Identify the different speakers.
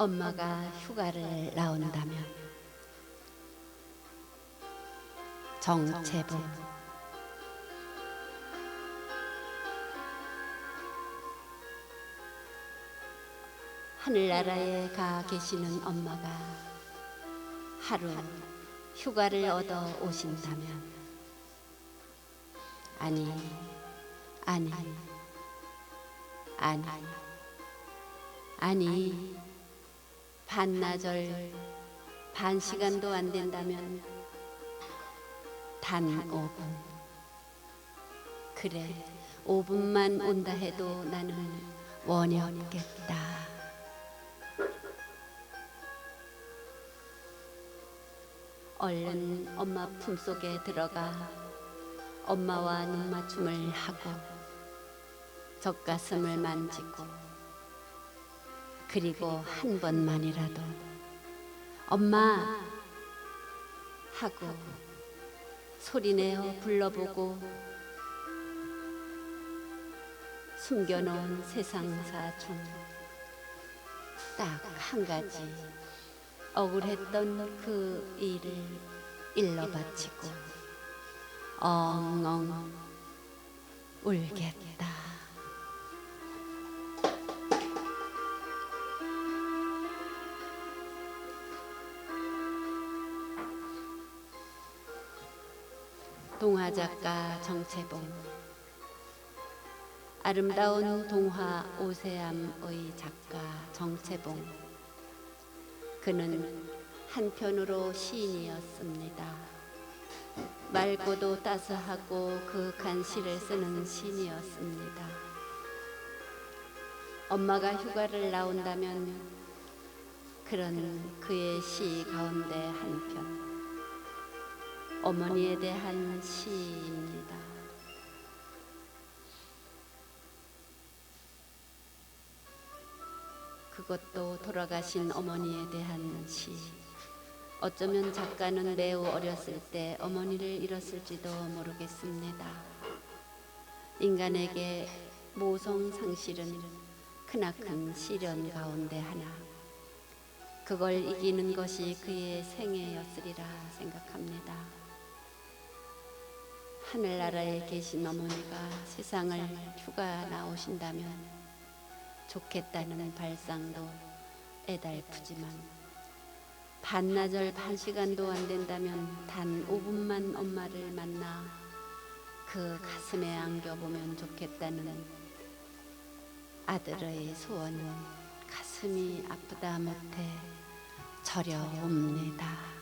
Speaker 1: 엄마가 휴가를 나온다면. 정체부 하늘나라에 가 계시는 엄마가 하루 휴가를 얻어 오신다면. 아니 아니 아니 아니 반나절 반 시간도 안 된다면 단 5분. 그래 5분만 온다 해도 나는 원했겠다. 얼른 엄마 품속에 들어가 엄마와 눈맞춤을 하고 젖가슴을 만지고 그리고 한 번만이라도 엄마 하고 소리내어 불러보고 숨겨놓은 세상사 중 딱 한 가지 억울했던 그 일을 일러 바치고 엉엉 울겠다. 동화 작가 정채봉 아름다운 동화 오세암의 작가 정채봉 그는 한편으로 시인이었습니다. 맑고도 따스하고 그윽한 시를 쓰는 시인이었습니다. 엄마가 휴가를 나온다면 그런 그의 시 가운데 한 편 어머니에 대한 시입니다. 그것도 돌아가신 어머니에 대한 시. 어쩌면 작가는 매우 어렸을 때 어머니를 잃었을지도 모르겠습니다. 인간에게 모성 상실은 크나큰 시련 가운데 하나. 그걸 이기는 것이 그의 생애였으리라 생각합니다. 하늘나라에 계신 어머니가 세상을 휴가 나오신다면 좋겠다는 발상도 애달프지만 반나절 반 시간도 안 된다면 단 5분만 엄마를 만나 그 가슴에 안겨보면 좋겠다는 아들의 소원은 가슴이 아프다 못해 저려옵니다.